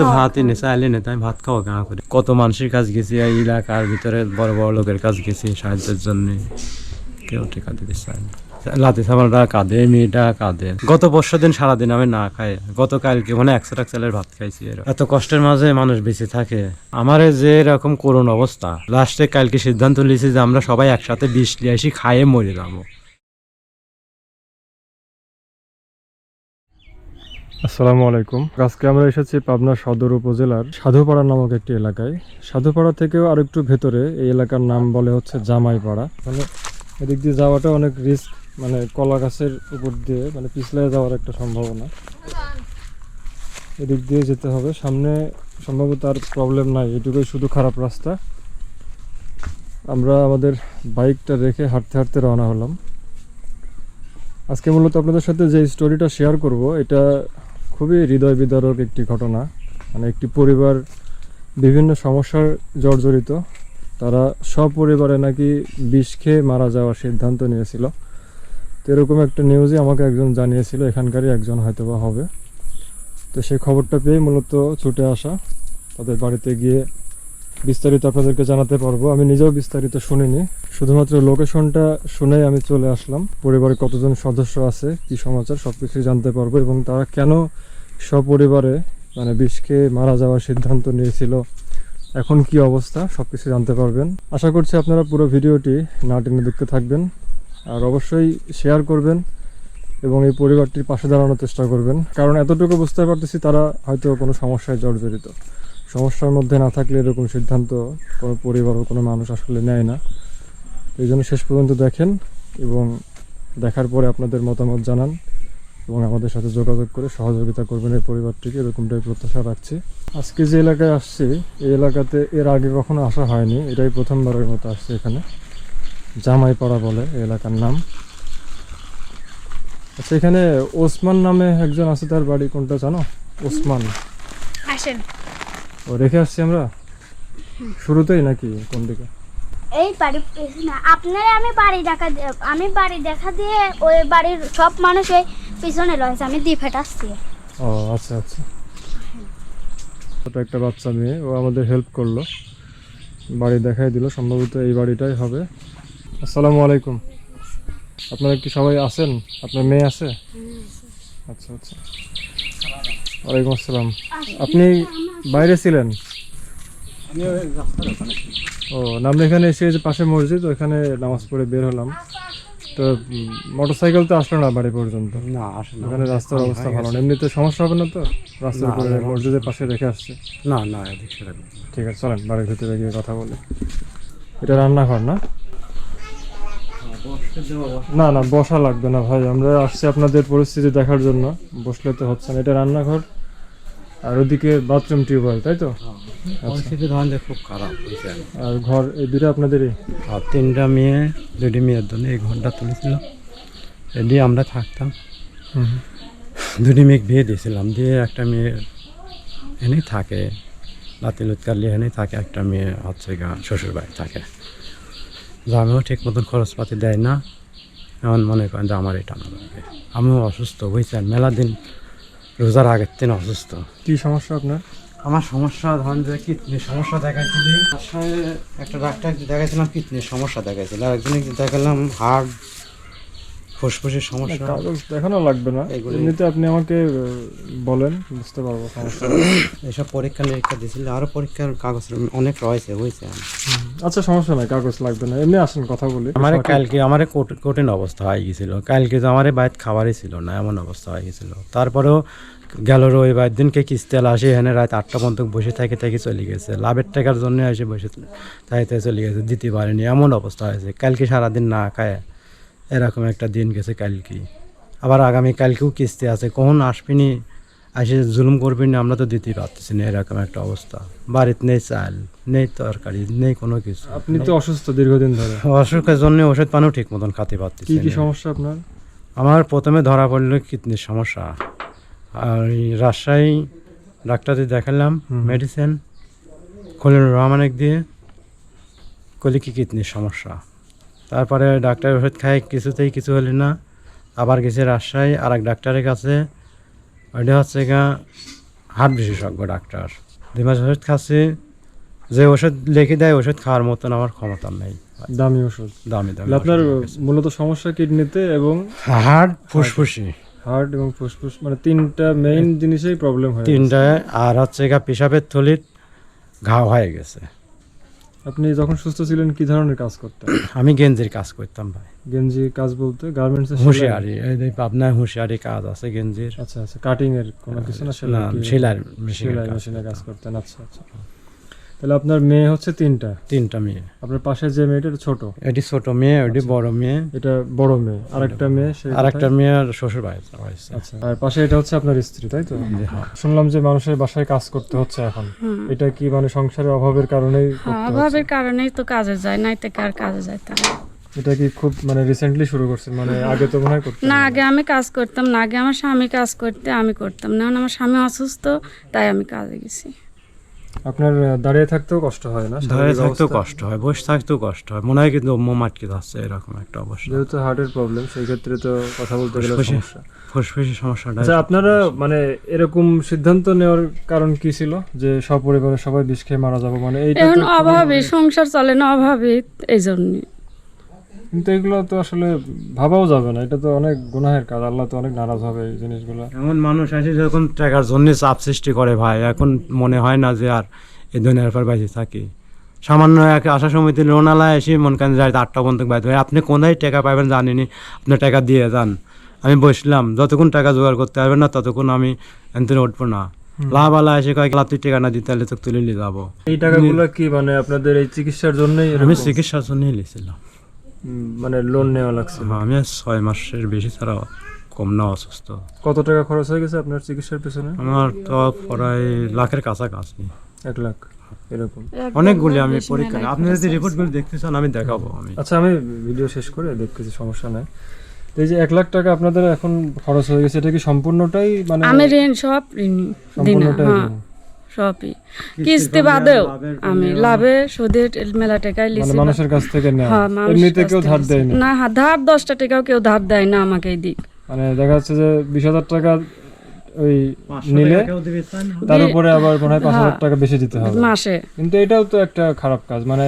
তো ভাতই নেই চাইলে নেই তাই ভাত খাওয়া গাঁ করে। কত মানুষের কাজ গেছি এই এলাকার ভিতরে বড় বড় লোকের কাজ গেছি সাহায্যের জন্য। কেউ টিকা দিতে চায় না। লাতি সামালরা কাঁদে মেয়েটা কাঁদে। গত বর্ষা দিন সারাদিন আমি না খাই। গতকালকে মানে একশো টাকা চালের ভাত খাইছি। এত কষ্টের মাঝে মানুষ বেঁচে থাকে। আমার যে এরকম করুণ অবস্থা। লাস্টে কালকে সিদ্ধান্ত নিয়েছি যে আমরা সবাই একসাথে বিষ নিয়ে আসি খাইয়ে মরে যাব। আসসালামু আলাইকুম। আজকে আমরা এসেছি পাবনা সদর উপজেলার সাধুপাড়া নামক একটি এলাকায়। সাধুপাড়া থেকেও আর একটু ভেতরে এই এলাকার নাম বলে হচ্ছে জামাইপাড়া। মানে এদিক দিয়ে যাওয়াটা অনেক রিস্ক মানে কলা গাছের উপর দিয়ে মানে পিছলে যাওয়ার একটা সম্ভাবনা। এদিক দিয়ে যেতে হবে। সামনে সম্ভবত আর প্রবলেম নাই, এটুকুই শুধু খারাপ রাস্তা। আমরা আমাদের বাইকটা রেখে হাঁটতে হাঁটতে রওনা হলাম। আজকে মূলত আপনাদের সাথে যে স্টোরিটা শেয়ার করব, এটা খুবই হৃদয় বিদারক একটি ঘটনা। মানে একটি পরিবার বিভিন্ন সমস্যার জর্জরিত তারা সপরিবারে নাকি বিষ খেয়ে মারা যাওয়ার সিদ্ধান্ত নিয়েছিল। তো এরকম একটা নিউজই আমাকে একজন জানিয়েছিল, এখানকারই একজন হয়তো বা হবে। তো সেই খবরটা পেয়ে মূলত ছুটে আসা। তাদের বাড়িতে গিয়ে বিস্তারিত আপনাদেরকে জানাতে পারব। আমি নিজেও বিস্তারিত শুনিনি। শুধুমাত্র লোকেশনটা শুনেই আমি চলে আসলাম। পরিবারে কতজন সদস্য আছে, কি সমাচার সব কিছুই জানতে পারব এবং তারা কেন সপরিবারে মানে বিষ খেয়ে মারা যাওয়ার সিদ্ধান্ত নিয়েছিল। এখন কি অবস্থা? সব কিছু জানতে পারবেন। আশা করছি আপনারা পুরো ভিডিওটি না টেনে দেখতে থাকবেন। আর অবশ্যই শেয়ার করবেন এবং এই পরিবারটির পাশে দাঁড়ানোর চেষ্টা করবেন। কারণ এতটুকু বুঝতে পারতেছি তারা হয়তো কোনো সমস্যায় জর্জরিত। সমস্যার মধ্যে না থাকলে এরকম সিদ্ধান্ত কোনো পরিবার ও কোনো মানুষ আসলে নেয় না। এই জন্য শেষ পর্যন্ত দেখেন এবং দেখার পরে আপনাদের মতামত জানান। এবং আমাদের সাথে যোগাযোগ করে সহযোগিতা করবেন এই পরিবারটিকে এরকমটাই প্রত্যাশা রাখছি। আজকে যে এলাকায় আসছি এই এলাকাতে এর আগে কখনো আসা হয়নি এটাই প্রথমবারের মতো আসছে এখানে। জামাইপাড়া বলে এলাকার নাম। আচ্ছা এখানে ওসমান নামে একজন আছে তার বাড়ি কোনটা জানো? ওসমান। আসেন। ও রেখে আসছি আমরা? শুরুতেই নাকি কোন দিকে? এই বাড়ি না আপনারা আমি বাড়ি দেখা দিয়ে- আমি বাড়ি দেখা দিয়ে ওই বাড়ির সব মানুষ ওই পিছনে রয়েছে আমি দিয়ে ফেটাচ্ছি ও আচ্ছা আচ্ছা। ছোট একটা বাচ্চা মেয়ে ও আমাদের হেল্প করল। বাড়ি দেখাই দিল সম্ভবত এই বাড়িটাই হবে। আসসালামু আলাইকুম। আপনারা কি সবাই আছেন? আপনার মেয়ে আছে? আচ্ছা আচ্ছা। ওয়ালাইকুম আসসালাম। আপনি বাইরে ছিলেন? ও আমরা এখানে এসে যে পাশে মসজিদ ওখানে নামাজ পড়ে বের হলাম। তো মোটর সাইকেল তো আসলো না বাড়ি পর্যন্ত? না আসলে ওখানে রাস্তার অবস্থা ভালো না। এমনিতে সমস্যা হবে না তো? রাস্তার উপরে মসজিদের পাশে রেখে আসছে? না না এদিক ঠিক আছে চলেন বাড়ির ভিতরে গিয়ে কথা বলি। এটা রান্নাঘর না? না না বসা লাগবে না ভাই। আমরা আসছি আপনাদের পরিস্থিতি দেখার জন্য। বসলে তো হচ্ছে না। এটা রান্নাঘর। আর ওদিকে বাথরুম টিউবওয়েল তাই তো? পরিস্থিতি ধরেন খুব খারাপ। হয়েছে আর ঘর এই দুটো আপনাদেরই? আর তিনটা মেয়ে দুটি মেয়ের জন্য এই ঘরটা তুলেছিল। এদি আমরা থাকতাম। দুটি মেয়ে বিয়ে দিয়েছিলাম। দিয়ে একটা মেয়ে এনেই থাকে লাতি লুৎকারলি এনেই থাকে। একটা মেয়ে হচ্ছে গা শ্বশুর বাড়ি থাকে জামিও ঠিক মতন খরচপাতি দেয় না। এমন মনে করেন যে আমার এটা না লাগে। আমিও অসুস্থ বুঝছেন? মেলা দিন রোজার আগের দিন অসুস্থ। কি সমস্যা আপনার? আমার সমস্যা ধরেন যে কিডনির সমস্যা দেখাইছিলি। বাসায় একটা ডাক্তার দেখাইছিলাম কিডনির সমস্যা দেখাইছিল। একজনে দেখালাম হার্ট ফুসফুসের সমস্যা। কাগজ দেখানো লাগবে না। এগুলি- এমনিতে আপনি আমাকে বলেন বুঝতে পারব সমস্যা। এসব পরীক্ষা নিরীক্ষা দিয়েছিল আরও পরীক্ষার কাগজ অনেক রয়েছে বুঝছে আচ্ছা সমস্যা নাই কাগজ লাগবে না। এমনি আসেন কথা বলি। আমার কালকে আমার কঠিন অবস্থা হয়ে গেছিল। কালকে তো আমার বাইরে খাবারই ছিল না এমন অবস্থা হয়ে গেছিল। তারপরেও গেল রবিবার দিনকে কিস্তেল আসে এখানে রাত আটটা পর্যন্ত বসে থাকে থেকে চলে গেছে। লাভের টাকার জন্য এসে বসে তাই চলে গেছে দিতে পারেনি। এমন অবস্থা হয়েছে কালকে সারাদিন না খায় এরকম একটা দিন গেছে কালকে আবার আগামী কালকেও কিস্তি আছে কখন আসবিনি এসে জুলুম করবি না আমরা তো দিতেই পারতেছি না এরকম একটা অবস্থা। বাড়িতে নেই চাল নেই তরকারি নেই কোনো কিছু। আপনি তো অসুস্থ দীর্ঘদিন ধরে। অসুখের জন্য ওষুধ পানিও ঠিক মতন খেতে পারতেছি কি। সমস্যা আপনার? আমার প্রথমে ধরা পড়ল কিডনির সমস্যা। আর রাজশাহী ডাক্তারদের দেখালাম মেডিসিন খলিল রহমানিক দিয়ে কলি কি কিডনির সমস্যা। তারপরে ডাক্তার ওষুধ খাই কিছুতেই কিছু হলো না। আবার গেছে রাজশাহী আর এক ডাক্তারের কাছে। ওইটা হচ্ছে গা হার্ট বিশেষজ্ঞ ডাক্তার। দুই মাস ওষুধ খাচ্ছি। যে ওষুধ লিখে দেয় ওষুধ খাওয়ার মতন আমার ক্ষমতা নেই। দামি ওষুধ। দামি দামি আপনার। মূলত সমস্যা কিডনিতে এবং হার্ট ফুসফুসি। হার্ট এবং ফুসফুস মানে তিনটা মেইন জিনিসেই প্রবলেম হয় তিনটায় আর হচ্ছে গা পেশাবের থলিত ঘাও হয়ে গেছে। আপনি যখন সুস্থ ছিলেন কি ধরনের কাজ করতেন? আমি গেঞ্জির কাজ করতাম ভাই। গেঞ্জি কাজ বলতে গার্মেন্টস হুঁশিয়ারি এই আপনার হুঁশিয়ারি কাজ আছে গেঞ্জির। আচ্ছা আচ্ছা কাটিং এর কোনো কিছু না সেলাই? সেলাই মেশিনে কাজ করতেন আচ্ছা আচ্ছা। তাহলে আপনার মেয়ে হচ্ছে তিনটা। তিনটা মেয়ে। আপনার পাশে যে মেয়েটা ছোট? এটি ছোট মেয়ে ওটি বড় মেয়ে। এটা বড় মেয়ে। আরেকটা মেয়ে সে আর একটা মেয়ে আর শ্বশুর হয়েছে আচ্ছা। আর পাশে এটা হচ্ছে আপনার স্ত্রী তাই তো? হ্যাঁ। শুনলাম যে মানুষের বাসায় কাজ করতে হচ্ছে এখন। এটা কি মানে সংসারের অভাবের কারণেই হ্যাঁ? অভাবের কারণেই তো কাজে যায় নাই তো কার কাজে যায় যাইতাম এটা কি খুব মানে রিসেন্টলি শুরু করছেন? মানে আগে তো মনে হয় করতেন না আগে আমি কাজ করতাম না আগে আমার স্বামী কাজ করতে আমি করতাম। না এখন আমার স্বামী অসুস্থ তাই আমি কাজে গেছি। আপনার দাঁড়িয়ে থাকতেও কষ্ট হয় না? দাঁড়িয়ে থাকতেও কষ্ট হয় বসে থাকতেও কষ্ট হয়। মনে হয় কিন্তু মোম আটকে যাচ্ছে এরকম একটা অবস্থা। যেহেতু হার্টের প্রবলেম সেই ক্ষেত্রে তো কথা বলতে গেলে সমস্যা। ফুসফুসি সমস্যাটা আচ্ছা আপনারা মানে এরকম সিদ্ধান্ত নেওয়ার কারণ কি ছিল? যে সপরিবারে সবাই বিষ খেয়ে মারা যাব মানে এইটা তো অভাবে সংসার চলে না অভাবে এই জন্যে কিন্তু এগুলো তো আসলে ভাবাও যাবে না। এটা তো অনেক গুনাহের কাজ। আল্লাহ তো অনেক নারাজ হবে এই জিনিসগুলো। এমন মানুষ আছে যখন টাকার জন্য চাপ সৃষ্টি করে ভাই। এখন মনে হয় না যে আর এই দুনিয়ার পর বেঁচে থাকি। সামান্য এক আশা সমিতি লোনালায় এসে মন কান যায় আটটা পর্যন্ত বাইতে হয়। আপনি কোথায় টাকা পাবেন জানিনি? আপনি টাকা দিয়ে যান। আমি বসলাম। যতক্ষণ টাকা জোগাড় করতে পারবেন না ততক্ষণ আমি এনতে উঠবো না। লাভ আলা এসে কয়েক লাভ তুই টাকা না দিতে হলে তো তুলে নিয়ে যাব। এই টাকাগুলো কি মানে আপনাদের এই চিকিৎসার জন্যই আমি চিকিৎসার জন্য নিয়েছিলাম। মানে লোন নেওয়া লাগছে। আমি ছয় মাসের বেশি ছাড়া কম না অসুস্থ। কত টাকা খরচ হয়ে গেছে আপনার চিকিৎসার পেছনে? আমার তো প্রায় লাখের কাছাকাছি। এক লাখ এরকম। অনেকগুলি আমি পরীক্ষা আপনি যদি রিপোর্টগুলো দেখতে চান আমি দেখাবো আমি। আচ্ছা আমি ভিডিও শেষ করে দেখতেছি সমস্যা নাই। এই যে এক লাখ টাকা আপনাদের এখন খরচ হয়ে গেছে এটা কি সম্পূর্ণটাই মানে আমি ঋণ সব ঋণ সম্পূর্ণটাই হ্যাঁ। ঋণ? সবই। কিস্তি বাদেও আমি লাভে সুদে মেলা টাকায় মানে লিছি মানুষের কাছ থেকে নেওয়া। হ্যাঁ, এমনিতে কেউ ধার দেয় না না ধার দশটা টাকাও কেউ ধার দেয় না আমাকে এই দিক। মানে দেখা যাচ্ছে যে বিশ হাজার টাকা ওই নিলে তার উপরে আবার মনে হয় পাঁচ হাজার হ্যাঁ। টাকা বেশি দিতে হবে। মাসে। কিন্তু এটাও তো একটা খারাপ কাজ। মানে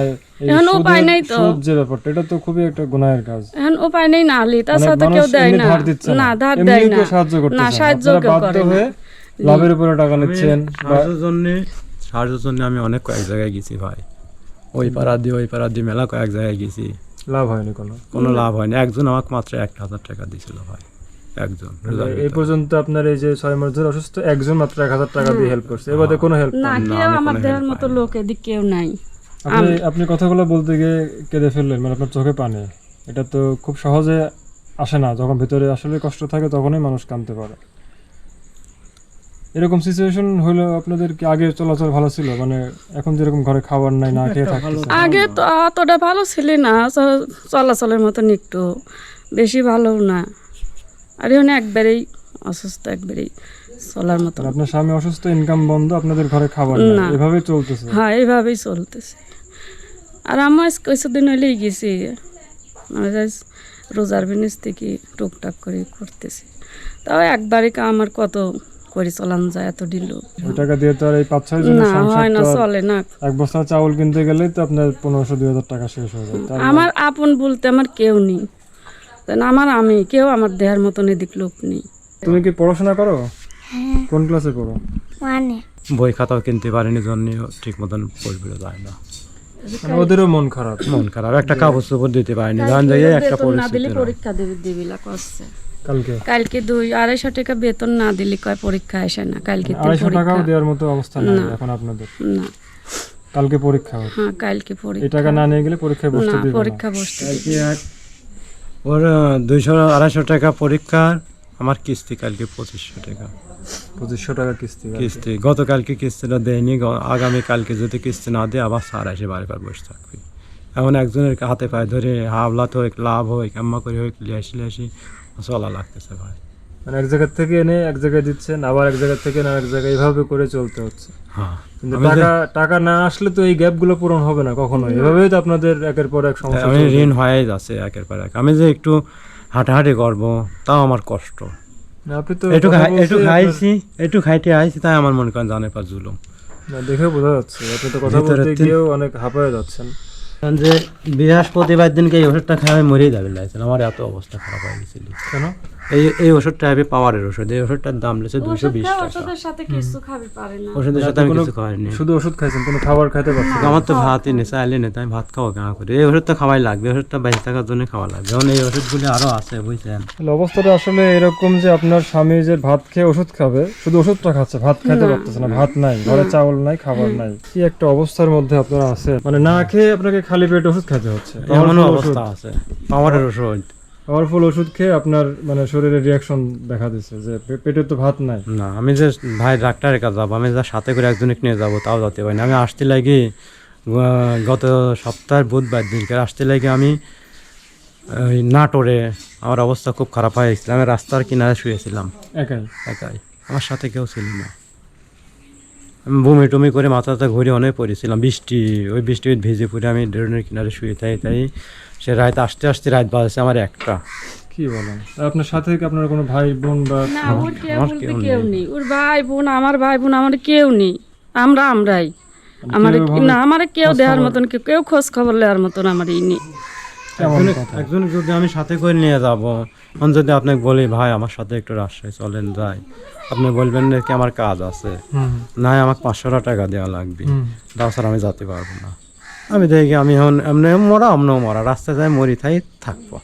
এখন উপায় নেই তো। সুদ যে ব্যাপারটা এটা তো খুবই একটা গুনাহের কাজ। এখন উপায় নেই না আলি। তার মানে সাথে কেউ দেয় না। না ধার দেয় না। সাহায্য করতেছে না। না। সাহায্য কেউ করে না। হয়ে লাভের উপরে টাকা নিচ্ছেন সাহায্যের জন্য সাহায্যের জন্য আমি অনেক কয়েক জায়গায় গেছি ভাই। ওই পাড়া দিয়ে ওই পাড়া দিয়ে মেলা কয়েক জায়গায় গেছি। লাভ হয়নি কোনো? কোনো লাভ হয়নি। একজন আমাকে মাত্র এক হাজার টাকা দিয়েছিল ভাই। একজন এই পর্যন্ত আপনার এই যে ছয় মাস ধরে অসুস্থ একজন মাত্র এক হাজার টাকা দিয়ে হেল্প করছে। এবারে কোনো হেল্প না কেউ আমি আমার দেহের মতো লোক এদিক কেউ নাই। আপনি আপনি কথাগুলো বলতে গিয়ে কেঁদে ফেললেন মানে আপনার চোখে পানি। এটা তো খুব সহজে আসে না। যখন ভিতরে আসলে কষ্ট থাকে তখনই মানুষ কাঁদতে পারে। এরকম সিচুয়েশন হইল আপনাদের কি আগে চলাচল ভালো ছিল মানে এখন যেরকম ঘরে খাবার নাই না খেয়ে থাকতেছে আগে তো অতটা ভালো ছিল না চ- চলাচলের মতন একটু বেশি ভালো না। আর এখন একবারেই অসুস্থ একবারেই চলার মতো আপনার স্বামী অসুস্থ ইনকাম বন্ধ আপনাদের ঘরে খাবার না। এভাবেই চলতেছে? হ্যাঁ এইভাবেই চলতেছে। আর আমার কিছুদিন হলেই গেছি মানে রোজার বিনিস থেকে টুকটাক করে করতেছি। তাও একবারই কা আমার কত করে চলানো যায় এত দিল ওই টাকা দিয়ে তো আর এই পাঁচ ছয় জনের না সংসার হয় না তো আর চলে না। এক বস্তা চাউল কিনতে গেলেই তো আপনার পনেরোশো দুই হাজার টাকা শেষ হয়ে যায়। তার আমার আপন বলতে আমার কেউ নেই। আমার আমি কেউ আমার দেহের মতন এদিক লোক নেই। তুমি কি পড়াশোনা করো? হ্যাঁ। কোন ক্লাসে পড়ো? মানে বই খাতাও কিনতে পারিনি জন্য ঠিক মতন যায় না। মানে ওদেরও মন খারাপ। মন খারাপ একটা কাগজ চোপড় দিতে পারিনি। জান জায়গায় একটা পরিস্থিতি পরীক্ষা দেবে দিবিলা করছে। কালকে? কালকে দুই আড়াইশো টাকা বেতন না দিলে কয় পরীক্ষা আসে না কালকে আড়াইশো টাকাও দেওয়ার মতো অবস্থা না। এখন আপনাদের? না। কালকে পরীক্ষা হবে? হ্যাঁ কালকে এই টাকা না নিয়ে গেলে পরীক্ষায় বসতে না দিবে না। পরীক্ষা বসতে দিবে। ওর দুইশো আড়াইশো টাকা পরীক্ষার আমার কিস্তি কালকে পঁচিশশো টাকা। পঁচিশশো টাকা কিস্তি কিস্তি। গতকালকে কিস্তিটা দেয়নি আগামী কালকে যদি কিস্তি না দেয় আবার সার এসে বাড়ি বার বসে থাকবে। এখন একজনের হাতে পায়ে ধরে হাবলাত হোক লাভ হোক কাম্মা করে হোক লিয়াসি লিয়াসি চলা লাগতেছে ভাই। মানে এক জায়গা থেকে এনে এক জায়গায় দিচ্ছেন আবার এক জায়গা থেকে এনে আরেক জায়গায় এইভাবে করে চলতে হচ্ছে। হ্যাঁ। কিন্তু টাকা টাকা না আসলে তো এই গ্যাপগুলো পূরণ হবে না কখনো এভাবেই তো আপনাদের একের পর এক সমস্যা আমি ঋণ হয়ে যাচ্ছে একের পর এক। আমি যে একটু হাঁটাহাঁটি করব তাও আমার কষ্ট। আপনি তো একটু একটু খাইছি একটু খাইতে আইছি তাই আমার মনে করেন জানে পা জুলুম। না, দেখে বোঝা যাচ্ছে। আপনি তো কথা বলতে গিয়েও অনেক হাঁপায়ে যাচ্ছেন। কারণ যে বৃহস্পতিবার দিনকে এই ওষুধটা খাওয়া মরেই যাবে লাগছিল আমার এত অবস্থা খারাপ হয়ে গেছিল। কেন? এই এই ওষুধটা হবে পাওয়ারের ওষুধ। এই ওষুধটার দাম লেছে দুশো বিশ টাকা। ওষুধের সাথে কিছু খাবি পারে না। ওষুধের সাথে আমি কিছু খাওয়াইনি শুধু ওষুধ খাইছেন কোনো খাবার খাইতে পারছেন না? আমার তো ভাতই নেই চাইলে নেই তাই ভাত খাওয়া কেন করে? এই ওষুধটা খাওয়াই লাগবে ওষুধটা বেঁচে থাকার জন্য খাওয়া লাগবে। যেমন এই ওষুধগুলি আরও আছে বুঝছেন? অবস্থাটা আসলে এরকম যে আপনার স্বামী যে ভাত খেয়ে ওষুধ খাবে শুধু ওষুধটা খাচ্ছে ভাত খাইতে পারতেছে না ভাত নাই ঘরে চাউল নাই খাবার নাই। কি একটা অবস্থার মধ্যে আপনারা আছেন? মানে না খেয়ে আপনাকে খালি পেটে ওষুধ খেতে হচ্ছে। এমনও অবস্থা আছে পাওয়ারের ওষুধ। পাওয়ারফুল ওষুধ খেয়ে আপনার মানে শরীরে রিয়াকশন দেখা দিচ্ছে যে পেটে তো ভাত নাই। না আমি যে ভাই ডাক্তারের কাছে যাব আমি যা সাথে করে একজনকে নিয়ে যাব তাও যেতে পারি না। আমি আসতে লাগি গত সপ্তাহের বুধবার দিনকে আসতে লাগি আমি নাটোরে। আমার অবস্থা খুব খারাপ হয়ে গেছিল আমি রাস্তার কিনারে শুয়েছিলাম। একাই? একাই। আমার সাথে কেউ ছিল না। বমি টমি করে মাথাটা ঘুরে অনেক পড়েছিলাম। বৃষ্টি ওই বৃষ্টি ভিজে পড়ে আমি ড্রেনের কিনারে শুয়ে থাই তাই সে রাত আসতে আসতে রাত বাজছে আমার একটা। কি বলেন? আপনার সাথে কি আপনার কোনো ভাই বোন বা কেউ? আমার কেউ কেউ নেই। ওর ভাই বোন আমার ভাই বোন আমার কেউ নেই। আমরা আমরাই। আমার না আমার কেউ দেওয়ার মতন কেউ কেউ খোঁজ খবর নেওয়ার মতন আমার ই নেই। কেমন একজনে- যদি আমি সাথে করে নিয়ে যাব তখন যদি আপনাকে বলি ভাই আমার সাথে একটু রাজশাহী চলেন যাই। আপনি বলবেন নাকি আমার কাজ আছে? না আমাকে পাঁচশো টাকা দেওয়া লাগবে। তাছাড়া আমি যেতে পারব না। আমি দেখি আমি এখন এমনি মরা আমনেও মরা। রাস্তায় যাই মরি থাই থাকব।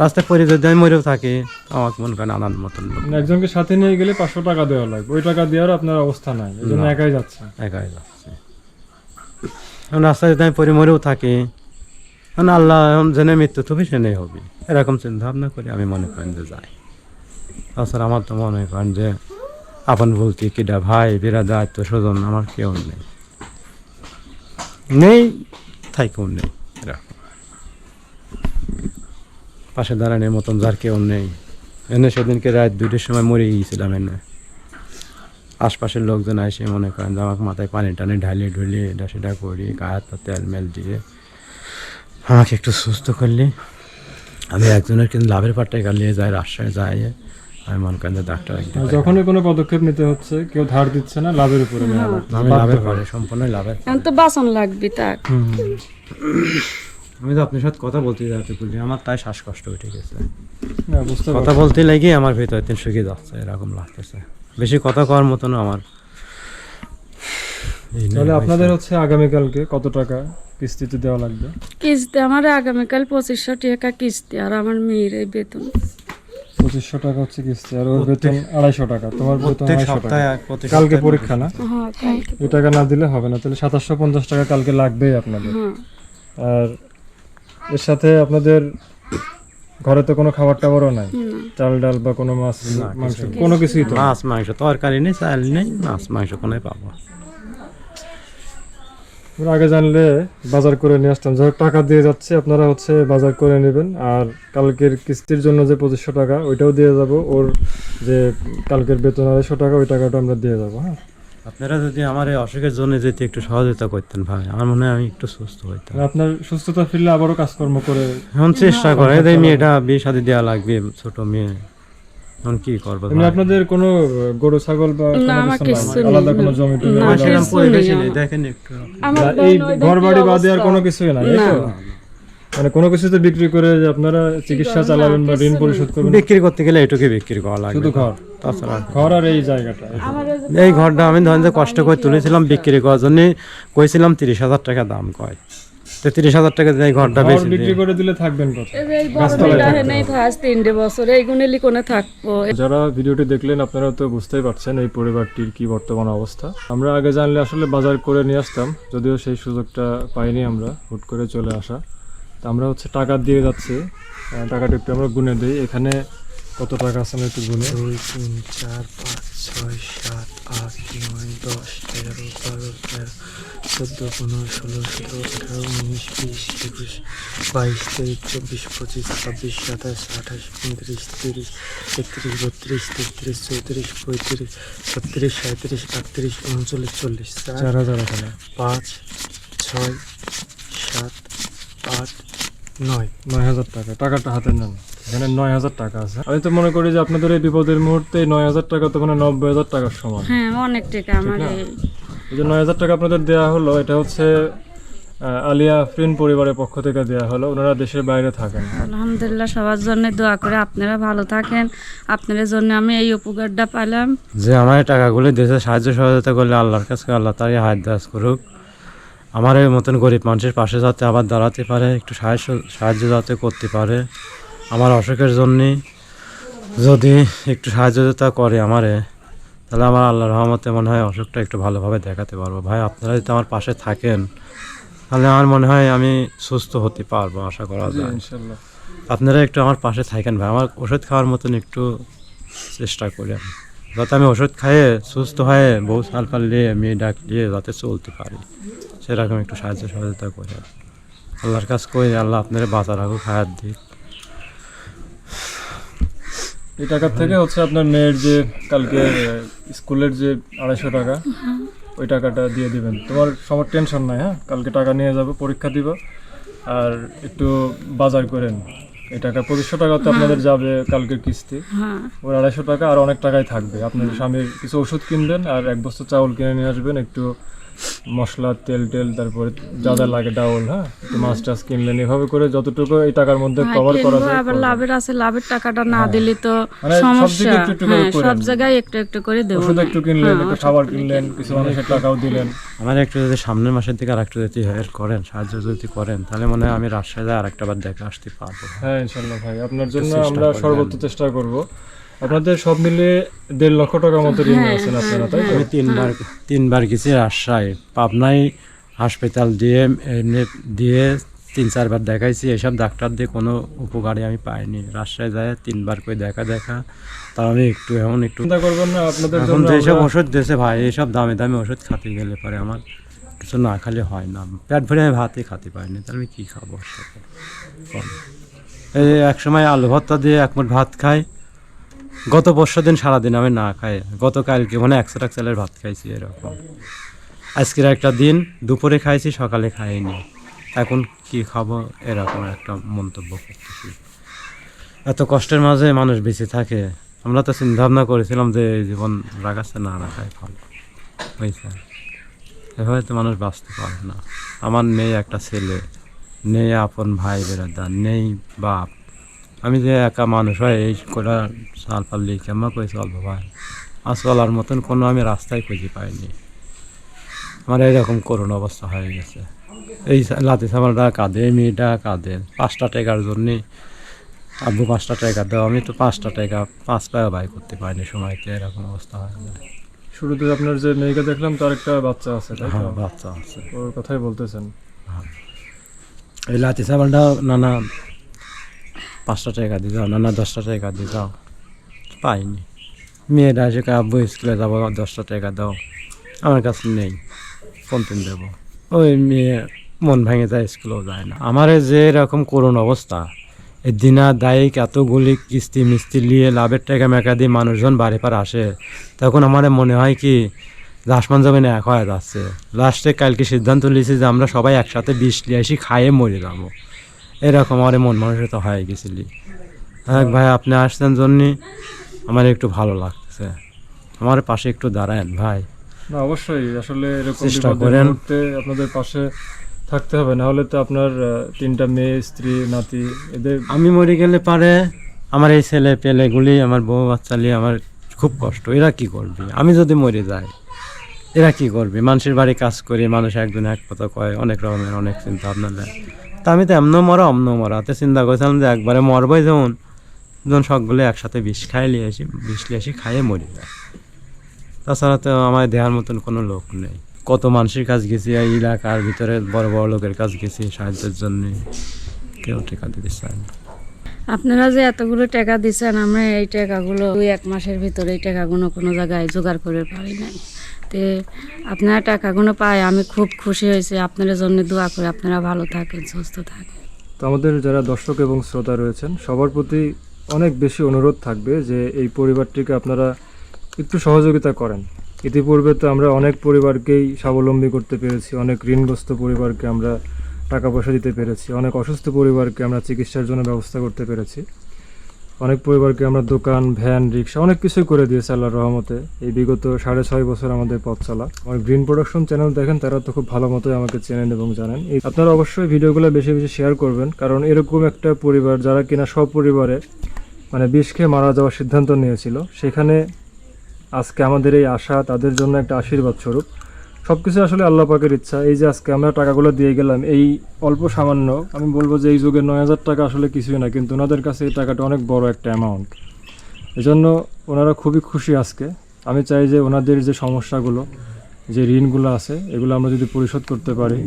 রাস্তায় পরে যদি আমি মরেও থাকি আমাকে মনে করেন আনন্দ মতন একজনকে সাথে নিয়ে গেলে পাঁচশো টাকা দেওয়া লাগবে। ওই টাকা দেওয়ার আপনার অবস্থা নাই। এই জন্য একাই যাচ্ছে। একাই যাচ্ছে। এখন রাস্তায় যদি আমি পরে মরেও থাকি এখন আল্লাহ এখন জেনে মৃত্যু তুমি সেনেই হবি। এরকম চিন্তা ভাবনা করে আমি মনে করেন যে যাই। তাছাড়া আমার তো মনে করেন যে আপন বলতে কিডা ভাই, বিরাদা আত্মীয় স্বজন আমার কেউ নেই। নেই, তাই কেউ নেই। এরকম। পাশে দাঁড়ানোর মতন যার কেউ নেই। এনে সেদিনকে রাত দুইটার সময় মরে গিয়েছিলাম এনে। আশপাশের লোকজন আসে মনে করেন যে আমাকে মাথায় পানি টানি ঢালিয়ে ঢুলিয়ে এটা সেটা করি গায়ে হাত পা তেল মেল দিয়ে আমাকে একটু সুস্থ করলে। আমি একজনের কিন্তু লাভের পাট্টায় গালিয়ে যাই রাজশাহী যাই। আমি মনে করেন যে ডাক্তার যখনই কোনো পদক্ষেপ নিতে হচ্ছে কেউ ধার দিচ্ছে না লাভের উপরে আমি লাভের পরে সম্পূর্ণ লাভের তো বাসন লাগবে তাক আমি তো আপনার সাথে কথা বলতে যাতে বলি। আমার তাই শ্বাসকষ্ট উঠে গেছে। না বুঝতে কথা বলতে লেগে আমার ভেতর দিন শুকিয়ে যাচ্ছে এরকম লাগতেছে। বেশি কথা কওয়ার মতন আমার তাহলে আপনাদের হচ্ছে আগামীকালকে কত টাকা? কিস্তিতে দেওয়া লাগবে? কিস্তি আমার আগামীকাল পঁচিশশো টাকা কিস্তি আর আমার মেয়ের এই বেতন। পঁচিশশো টাকা হচ্ছে কিস্তি আর ওর বেতন আড়াইশো টাকা তোমার বেতন আড়াইশো টাকা। সপ্তাহে প্রত্যেক কালকে পরীক্ষা না? হ্যাঁ কালকে। এই টাকা না দিলে হবে না তাহলে সাতাশশো পঞ্চাশ টাকা কালকে লাগবেই আপনাদের। হ্যাঁ। আর এর সাথে আপনাদের ঘরে তো কোনো খাবার টাবারও নাই চাল ডাল বা কোনো মাছ না, মাংস কোনো কিছুই তো। মাছ মাংস তরকারি নেই চাল নেই মাছ মাংস কোনায় পাবো আমরা আগে জানলে বাজার করে নিয়ে আসতাম। যাই টাকা দিয়ে যাচ্ছে। আপনারা হচ্ছে বাজার করে নেবেন। আর কালকের কিস্তির জন্য যে পঁচিশশো টাকা ওইটাও দিয়ে যাব। ওর যে কালকের বেতন আড়াইশো টাকা ওই টাকাটা আমরা দিয়ে যাব হ্যাঁ। আপনারা যদি আমার এই অসুখের জন্য যদি একটু সহযোগিতা করতেন ভাই আমার মনে হয় আমি একটু সুস্থ হইতাম। আপনার সুস্থতা ফিরলে আবারও কাজকর্ম করে এখন চেষ্টা করে এই মেয়েটা বিয়ে শাদি দেওয়া লাগবে ছোট মেয়ে। এখন কি করব এমনি আপনাদের কোনো গরু ছাগল বা কোনো না, আমার কিছু কিচ্ছু নাই? নেই। আলাদা কোনো জমি টমি না, সেরকম পরিবেশ নেই। নেই, দেখেন একটু। এই ঘর বাড়ি বাদে আর কোনো কিছুই না। মানে কোনো কিছুতে বিক্রি করে যে আপনারা চিকিৎসা চালাবেন বা ঋণ পরিশোধ করবেন? বিক্রি করতে গেলে এটুকুই বিক্রি করা শুধু ঘর? তাছাড়া ঘর আর এই জায়গাটা এই তো। আমার ওই যে এই ঘরটা আমি ধরেন যে কষ্ট করে তুলেছিলাম বিক্রি করার জন্য কইছিলাম তিরিশ হাজার টাকা দাম কয়। তো তিরিশ হাজার টাকা দিয়ে ঘরটা বেশি বিক্রি করে দিলে থাকবেন থাকব। যারা ভিডিওটি দেখলেন আপনারা তো বুঝতেই পারছেন এই পরিবারটির কি বর্তমান অবস্থা। আমরা আগে জানলে আসলে বাজার করে নিয়ে আসতাম যদিও সেই সুযোগটা পাইনি আমরা হুট করে চলে আসা। তা আমরা হচ্ছে টাকা দিয়ে যাচ্ছি টাকাটা একটু আমরা গুনে দিই। এখানে কত টাকা আছে একটু গুনে দুই তিন চার পাঁচ ছয় সাত আট নয় দশ এগারো বারো তেরো চোদ্দ পনেরো ষোলো সতেরো আঠারো উনিশ বিশ একুশ বাইশ তেইশ চব্বিশ পঁচিশ ছাব্বিশ সাতাশ আঠাশ উনত্রিশ তিরিশ একত্রিশ বত্রিশ তেত্রিশ চৌত্রিশ পঁয়ত্রিশ ছত্রিশ সাঁত্রিশ আটত্রিশ উনচল্লিশ চল্লিশ চার হাজার পাঁচ ছয় সাত আট নয়। নয় হাজার টাকা। টাকাটা হাতে নেন। এখানে নয় হাজার টাকা আছে। আমি তো মনে করি যে আপনাদের এই বিপদের মুহূর্তে নয় হাজার টাকা তো মানে নব্বই হাজার টাকার সমান। হ্যাঁ অনেক টাকা আমার এই যে নয় হাজার টাকা আপনাদের দেওয়া হলো এটা হচ্ছে আলিয়া আফরিন পরিবারের পক্ষ থেকে দেওয়া হলো। ওনারা দেশের বাইরে থাকেন। আলহামদুলিল্লাহ সবার জন্য দোয়া করে আপনারা ভালো থাকেন। আপনাদের জন্য আমি এই উপকারটা পাইলাম। যে আমার এই টাকাগুলি দেশে সাহায্য সহযোগিতা করলে আল্লাহর কাছে আল্লাহ তারই হাত দাস করুক। আমার এই মতন গরিব মানুষের পাশে যাতে আবার দাঁড়াতে পারে একটু সাহায্য সাহায্য যাতে করতে পারে। আমার অসুখের জন্যে যদি একটু সাহায্যতা করে আমারে তাহলে আমার আল্লাহর রহমতে মনে হয় অসুখটা একটু ভালোভাবে দেখাতে পারব। ভাই আপনারা যদি আমার পাশে থাকেন তাহলে আমার মনে হয় আমি সুস্থ হতে পারব আশা করা যায়। আপনারা একটু আমার পাশে থাকেন ভাই আমার ওষুধ খাওয়ার মতন একটু চেষ্টা করেন। যাতে আমি ওষুধ খাইয়ে সুস্থ হয়ে বউ সালফাল নিয়ে মেয়ে ডাক দিয়ে যাতে চলতে পারি। সেরকম একটু সাহায্য সহযোগিতা করে আল্লাহর কাজ করে আল্লাহ আপনারা বাঁচা রাখুক হায়াত দিক। এই টাকার থেকে হচ্ছে আপনার মেয়ের যে কালকে স্কুলের যে আড়াইশো টাকা ওই টাকাটা দিয়ে দিবেন। তোমার সবার টেনশন নাই হ্যাঁ? কালকে টাকা নিয়ে যাব পরীক্ষা দিব আর একটু বাজার করেন এই টাকা পঁচিশশো টাকা তো আপনাদের যাবে কালকের কিস্তি। হ্যাঁ। ওর আড়াইশো টাকা আর অনেক টাকাই থাকবে। আপনাদের স্বামীর কিছু ওষুধ কিনবেন আর এক বস্তা চাউল কিনে নিয়ে আসবেন একটু মশলা তেল টেল তারপরে যা যা লাগে ডাউল হ্যাঁ? মাছ টাছ কিনলেন। এভাবে করে যতটুকু এই টাকার মধ্যে হ্যাঁ, কভার করা যায় আবার লাভের আছে লাভের টাকাটা না দিলে তো মানে সমস্যা। হ্যাঁ সব জায়গায় একটু একটু করে দেবো ওষুধ একটু কিনলেন হ্যাঁ, একটু খাবার কিনলেন কিছু মানুষের টাকাও দিলেন। আমার একটু যদি সামনের মাসের দিকে আর একটু যদি হেল্প করেন সাহায্য যদি করেন তাহলে মনে হয় আমি রাজশাহী আর একটা বার দেখে আসতে পারব। হ্যাঁ ইনশাল্লাহ ভাই। আপনার জন্য আমরা সর্বোচ্চ চেষ্টা করব। আপনাদের সব মিলিয়ে দেড় লক্ষ টাকার মতো ঋণ হ্যাঁ, আছেন আপনারা তাই তো? আমি তিনবার তিনবার গেছি রাজশাহী। পাবনায় হাসপাতাল দিয়ে এমনি দিয়ে তিন চারবার দেখাইছি। এসব ডাক্তার দিয়ে কোনো উপকারই আমি পাইনি। রাজশাহী যায় তিনবার করে দেখা দেখা। তার আমি একটু এমন একটু চিন্তা করবেন না আপনাদের এখন যেসব ওষুধ দিয়েছে ভাই এইসব দামি দামি ওষুধ খাতে গেলে পরে আমার কিছু না খালে হয় না। পেট ভরে আমি ভাতই খাতে পারিনি তাহলে আমি কী খাব? এই এক সময় আলু ভর্তা দিয়ে এক মুঠ ভাত খাই। গত বর্ষা দিন সারাদিন আমি না খাই। গতকালকে মানে একশো টাকা চালের ভাত খাইছি, এরকম। আজকের একটা দিন, দুপুরে খাইছি, সকালে খাইনি। এখন কি খাব, এরকম একটা মন্তব্য করতেছি। এত কষ্টের মাঝে মানুষ বেঁচে থাকে। আমরা তো চিন্তা ভাবনা করেছিলাম যে এই জীবন রাখাচ্ছে না রাখাই ভালো হয়েছে এভাবে তো মানুষ বাঁচতে পারে না। আমার নেই একটা ছেলে, নেই আপন ভাই বেড়াদার নেই বাপ। আমি যে একা মানুষ হয় এই কটা সাল পাল্লি কেমন করে চলবো ভাই? আর চলার মতন কোনো আমি রাস্তায় খুঁজে পাইনি। আমার এরকম করুণ অবস্থা হয়ে গেছে। এই লাতি সামালটা কাঁদে মেয়েটা কাঁদে পাঁচটা টাকার জন্যে আব্বু পাঁচটা টাকা দাও আমি তো পাঁচটা টাকা পাঁচ টাকা বাই করতে পারিনি সময়তে এরকম অবস্থা হয়ে যায় শুরুতে আপনার যে মেয়েকে দেখলাম তার একটা বাচ্চা আছে হ্যাঁ বাচ্চা আছে। ওর কথাই বলতেছেন। এই লাতি চাवलটা নানা পাঁচটা টাকা দিয়ে যাও, নানা দশটা টাকা দিয়ে যাও। পাইনি। মেয়েরা এসে আব্বু, স্কুলে যাব, দশটা টাকা দাও। আমার কাছে নেই কোনদিন দেবো। ওই মেয়ে মন ভেঙে যায়, স্কুলেও যায় না। আমার যে এরকম করুণ অবস্থা এই দিনা দায়িক এতগুলি কিস্তি মিস্তি নিয়ে লাভের টাকা মেকা দিয়ে মানুষজন বাড়ি পার আসে, তখন আমার মনে হয় কি যে আসমান জমিনে এক হয়ে যাচ্ছে। লাস্টে কালকে সিদ্ধান্ত নিয়েছি যে আমরা সবাই একসাথে বিষ নিয়ে আসি, খাইয়ে মরে যাব। এরকম আমার মন মানসিকতা হয়ে গেছিলি। হ্যাঁ ভাই আপনি আসছেন জন্যে আমার একটু ভালো লাগতেছে। আমার পাশে একটু দাঁড়ায়েন ভাই। না অবশ্যই আসলে এরকম চেষ্টা করেন। আপনাদের পাশে থাকতে হবে না হলে তো আপনার তিনটা মেয়ে স্ত্রী নাতি এদের আমি মরে গেলে পারে আমার এই ছেলে পেলেগুলি আমার বউ বাচ্চা নিয়ে আমার খুব কষ্ট। এরা কি করবে? আমি যদি মরে যাই এরা কি করবে? মানুষের বাড়ি কাজ করি মানুষ একজন এক কথা কয় অনেক রকমের অনেক চিন্তা ভাবনা নেয়। তা আমি তো এমনও মরা অমন মরা। তো চিন্তা করেছিলাম যে একবারে মরবই যেমন যেমন সবগুলো একসাথে বিষ খাই নিয়ে আসি, বিষ নিয়ে আসি, খাইয়ে মরি যায়। তাছাড়া তো আমার দেহার মতন কোনো লোক নেই। কত মানুষের কাজ গেছি, এই এলাকার ভিতরে বড় বড় লোকের কাজ গেছি সাহায্যের জন্যে। কেউ টেকা দিতে চায় না। আপনারা যে এতগুলো টাকা দিচ্ছেন আমরা এই টাকাগুলো দুই, এক মাসের ভিতরে এই টাকাগুলো কোনো জায়গায় জোগাড় করে পারি নাই। তে আপনারা টাকাগুলো পাই আমি খুব খুশি হয়েছি। আপনাদের জন্য দোয়া করে, আপনারা ভালো থাকেন, সুস্থ থাকেন। তো আমাদের যারা দর্শক এবং শ্রোতা রয়েছেন, সবার প্রতি অনেক বেশি অনুরোধ থাকবে যে এই পরিবারটিকে আপনারা একটু সহযোগিতা করেন। ইতিপূর্বে তো আমরা অনেক পরিবারকেই স্বাবলম্বী করতে পেরেছি, অনেক ঋণগ্রস্ত পরিবারকে আমরা টাকা পয়সা দিতে পেরেছি। অনেক অসুস্থ পরিবারকে আমরা চিকিৎসার জন্য ব্যবস্থা করতে পেরেছি। অনেক পরিবারকে আমরা দোকান, ভ্যান, রিক্সা অনেক কিছুই করে দিয়েছে আল্লাহর রহমতে। এই বিগত সাড়ে ছয় বছর আমাদের পথ চলা। আমার গ্রিন প্রোডাকশন চ্যানেল দেখেন, তারা তো খুব ভালো মতোই আমাকে চেনেন এবং জানেন। আপনারা অবশ্যই ভিডিওগুলো বেশি বেশি শেয়ার করবেন, কারণ এরকম একটা পরিবার যারা কিনা সব পরিবারে মানে বিষ খেয়ে মারা যাওয়ার সিদ্ধান্ত নিয়েছিল, সেখানে আজকে আমাদের এই আশা তাদের জন্য একটা আশীর্বাদ স্বরূপ। সব কিছু আসলে আল্লাহ পাকের ইচ্ছা। এই যে আজকে আমরা টাকাগুলো দিয়ে গেলাম, এই অল্প সামান্য, আমি বলব যে এই যুগে নয় হাজার টাকা আসলে কিছুই না, কিন্তু ওনাদের কাছে এই টাকাটা অনেক বড় একটা অ্যামাউন্ট এজন্য ওনারা খুবই খুশি আজকে। আমি চাই যে ওনাদের যে সমস্যাগুলো, যে ঋণগুলো আছে, এগুলো আমরা যদি পরিশোধ করতে পারি,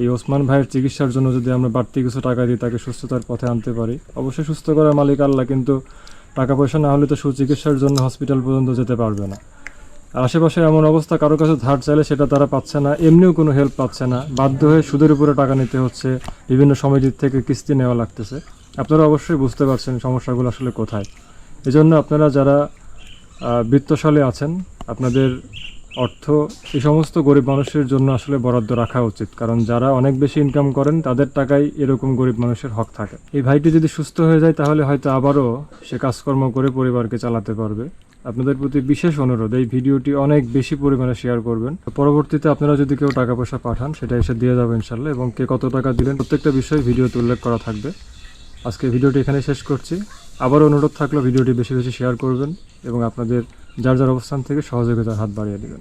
এই ওসমান ভাইয়ের চিকিৎসার জন্য যদি আমরা বাড়তি কিছু টাকা দিই, তাকে সুস্থতার পথে আনতে পারি। অবশ্যই সুস্থ করার মালিক আল্লাহ, কিন্তু টাকা পয়সা না হলে তো সুচিকিৎসার জন্য হসপিটাল পর্যন্ত যেতে পারবে না। আশেপাশে এমন অবস্থা কারও কাছে ধার চাইলে সেটা তারা পাচ্ছে না, এমনিও কোনো হেল্প পাচ্ছে না। বাধ্য হয়ে সুদের উপরে টাকা নিতে হচ্ছে, বিভিন্ন সমিতির থেকে কিস্তি নেওয়া লাগতেছে। আপনারা অবশ্যই বুঝতে পারছেন সমস্যাগুলো আসলে কোথায়। এজন্য আপনারা যারা বৃত্তশালী আছেন, আপনাদের অর্থ, এই সমস্ত গরিব মানুষের জন্য আসলে বরাদ্দ রাখা উচিত। কারণ যারা অনেক বেশি ইনকাম করেন, তাদের টাকায় এরকম গরিব মানুষের হক থাকে। এই ভাইটি যদি সুস্থ হয়ে যায়, তাহলে হয়তো আবারও সে কাজকর্ম করে পরিবারকে চালাতে পারবে। আপনাদের প্রতি বিশেষ অনুরোধ, এই ভিডিওটি অনেক বেশি পরিমাণে শেয়ার করবেন। পরবর্তীতে আপনারা যদি কেউ টাকা পয়সা পাঠান, সেটা এসে দিয়ে যাবে ইনশাল্লাহ এবং কে কত টাকা দিলেন প্রত্যেকটা বিষয় ভিডিওতে উল্লেখ করা থাকবে। আজকে ভিডিওটি এখানে শেষ করছি। আবার অনুরোধ থাকলে ভিডিওটি বেশি বেশি শেয়ার করবেন, এবং আপনাদের যার যার অবস্থান থেকে সহযোগিতার হাত বাড়িয়ে দেবেন।